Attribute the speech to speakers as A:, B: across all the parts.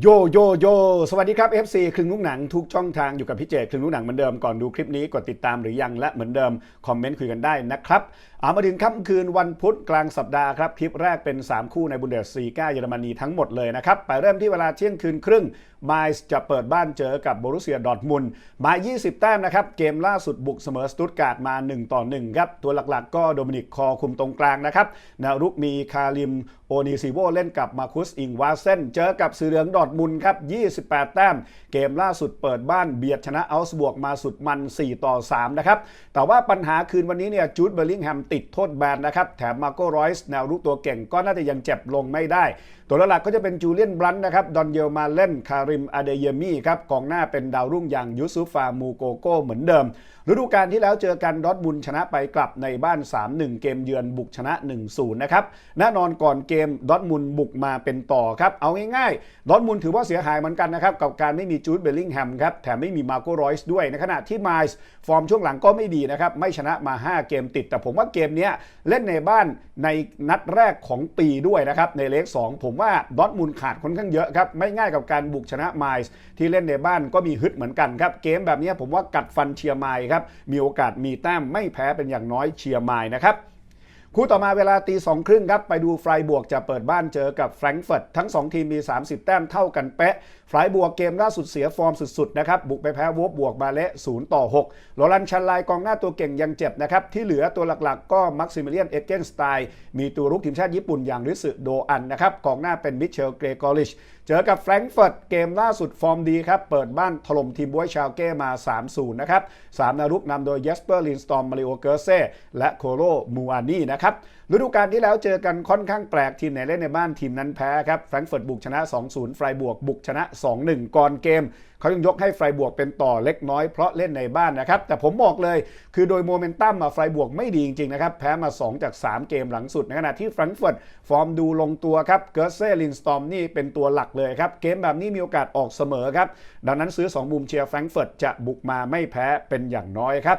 A: โยโยโยสวัสดีครับ FC ครึ่งลูกหนังทุกช่องทางอยู่กับพี่เจครึ่งลูกหนังเหมือนเดิมก่อนดูคลิปนี้กดติดตามหรือยังและเหมือนเดิม คอมเมนต์คุยกันได้นะครับเอามาถึงค่ำคืนวันพุธกลางสัปดาห์ครับ คลิปแรกเป็น 3 คู่ในบุนเดสซีกาเยอรมนีทั้งหมดเลยนะครับ ไปเริ่มที่เวลาเที่ยงคืนครึ่งไมส์จะเปิดบ้านเจอกับโบรุเซียดอร์ทมุนด์มา 20 แต้มนะครับ เกมล่าสุดบุกเสมอสตุตการ์ดมา 1 ต่อ 1 ครับ ตัวหลักๆ ก็โดมินิกคอคุมตรงกลางนะครับนวรุกมีคาริม โอนิซิโวเล่นกับมาคุสอิงวาเซนเจอกับสีเหลืองดอร์ทมุนครับ 28 แต้ม เกมล่าสุดเปิดบ้านเบียดชนะอัลส์บวกมาสุดมัน 4 ต่อ 3 นะครับ แต่ว่าปัญหาคืนวันนี้เนี่ยจูดเบอร์ลิงแฮมติดโทษแบนนะครับ แถมมาโกรอยส์แนวรุกตัวเก่งก็น่าจะยังเจ็บลงไม่ได้ ตัวหลักก็จะเป็นจูเลียนบลันต์นะครับ ดอนเยลมาเล่น คาริมอาเดเยมี่ครับ กองหน้าเป็นดาวรุ่งอย่างยูซุฟามูโกโก้เหมือนเดิม ฤดูกาลที่แล้วเจอกันดอร์ทมุนชนะไปกลับในบ้าน 3-1 เกมเยือนบุกชนะ 1-0 นะครับ แน่นอนก่อนเกมดอทมุนบุกมาเป็นต่อครับ เอาง่ายๆ ดอทมุนถือว่าเสียหายเหมือนกันนะครับกับการไม่มีจูดเบลลิงแฮมครับแถมไม่มีมาโกรอยส์ด้วยในขณะที่ไมล์ฟอร์มช่วงหลังก็ไม่ดีนะครับ ไม่ชนะมา 5 เกมติด แต่ผมว่าเกมนี้เล่นในบ้านในนัดแรกของปีด้วยนะครับ ในเลข2ผมว่าดอทมุนขาดค่อนข้างเยอะครับ ไม่ง่ายกับการบุกชนะไมล์ที่เล่นในบ้านก็มีฮึดเหมือนกันครับ เกมแบบนี้ผมว่ากัดฟันเชียร์ไมล์ครับมีโอกาสมีแต้มไม่แพ้เป็นอย่างน้อยเชียร์ไมล์นะครับ คู่ต่อมาเวลาตีสองครึ่งครับ ไปดูไฟบวกจะเปิดบ้านเจอกับแฟรงก์เฟิร์ตทั้ง 2 ทีมมี 30 แต้มเท่ากันเป๊ะไฟบวกเกมล่าสุดเสียฟอร์มสุดๆนะครับบุกไปแพ้วบบวกมาเละ0ต่อ6โรลันชันไลกองหน้าตัวเก่งยังเจ็บนะครับที่เหลือตัวหลักๆ ก็มักซิมิเลียนเอเกนสไตน์มีตัวรุกทีมชาติญี่ปุ่นอย่างริสึโดอันนะครับกองหน้าเป็นมิเชลเกรกอริชเจอกับแฟรงก์เฟิร์ตเกมล่าสุดฟอร์มดีครับ เปิดบ้านถล่มทีมบวยชาวเก้มา 3-0 นะครับสามนารุกนำโดยเยสเปอร์ลินสตอมมาริโอเกอร์เซ่และโคโรมูอานี่นะครับฤดูกาลที่แล้วเจอกันค่อนข้างแปลกทีมไหนเล่นในบ้านทีมนั้นแพ้ครับแฟรงก์เฟิร์ตบุกชนะ 2-0 ไฟบวกบุกชนะ 2-1 ก่อนเกมเขายังยกให้ไฟบวกเป็นต่อเล็กน้อยเพราะเล่นในบ้านนะครับ แต่ผมบอกเลยคือโดยโมเมนตัมไฟบวกไม่ดีจริงๆนะครับ แพ้มา 2 จาก 3 เกมหลังสุด ในขณะที่แฟรงก์เฟิร์ตฟอร์มดูลงตัวครับ เกิร์เซ่ลินสตอมนี่เป็นตัวหลักเลยครับ เกมแบบนี้มีโอกาสออกเสมอครับ ดังนั้นซื้อ 2 มุมเชียร์แฟรงก์เฟิร์ตจะบุกมาไม่แพ้เป็นอย่างน้อยครับ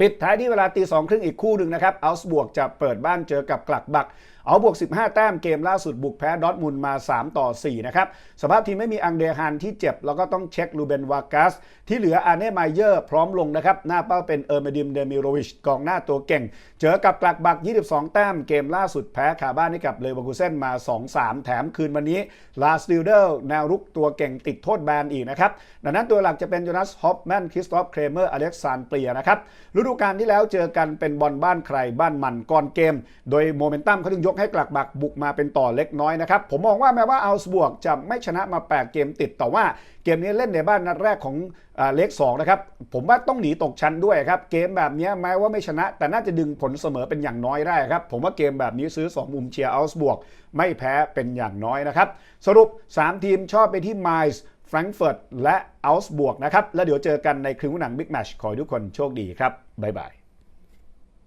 A: ปิดท้ายที่เวลาตีสองครึ่งอีกคู่หนึ่งนะครับเอาส์บวกจะเปิดบ้านเจอกับกลักบักเอาบวก 15 แต้มเกมล่าสุดบุกแพ้ดอทมุนมา 3 ต่อ 4 นะครับ สภาพทีมไม่มีอังเดฮันที่เจ็บ แล้วก็ต้องเช็คลูเบนวากัส ที่เหลืออาเน่ไมเยอร์พร้อมลงนะครับ หน้าเป้าเป็นเออร์เมดิมเดมิโรวิชกองหน้าตัวเก่ง เจอกับกลักบัก 22 แต้มเกมล่าสุดแพ้คาบ้านให้กับเลวอร์คูเซนมา 2-3 แถมคืนวันนี้ลาสติลเดอร์แนวรุกตัวเก่งติดโทษแบนอีกนะครับดังนั้นตัวหลักจะเป็นโจนาสฮอปแมนคริสตอฟเครเมอร์อเล็กซานเปียนะครับฤดูกาลที่แล้วเจอกันเป็นบอลบ้านใครบ้านมันก่อนเกม โดยโมเมนตัมเขาถึงยกให้กลักบักบุกมาเป็นต่อเล็กน้อยนะครับ ผมมองว่าแม้ว่าอัลสบวกจะไม่ชนะมา 8 เกมติดแต่ว่าเกมนี้เล่นในบ้านนัดแรกของอ่าเลข2นะครับ ผมว่าต้องหนีตกชั้นด้วยครับ เกมแบบนี้แม้ว่าไม่ชนะ แต่น่าจะดึงผลเสมอเป็นอย่างน้อยได้ครับ ผมว่าเกมแบบนี้ซื้อ 2 มุมเชียร์อัลสบวก ไม่แพ้เป็นอย่างน้อยนะครับ สรุป 3 ทีมชอบไปที่ไมล์ แฟรงก์เฟิร์ตและอัลส์บวกนะครับ แล้วเดี๋ยวเจอกันในครึ่งหนังบิ๊กแมชขอให้ทุกคนโชคดีครับ บ๊ายบาย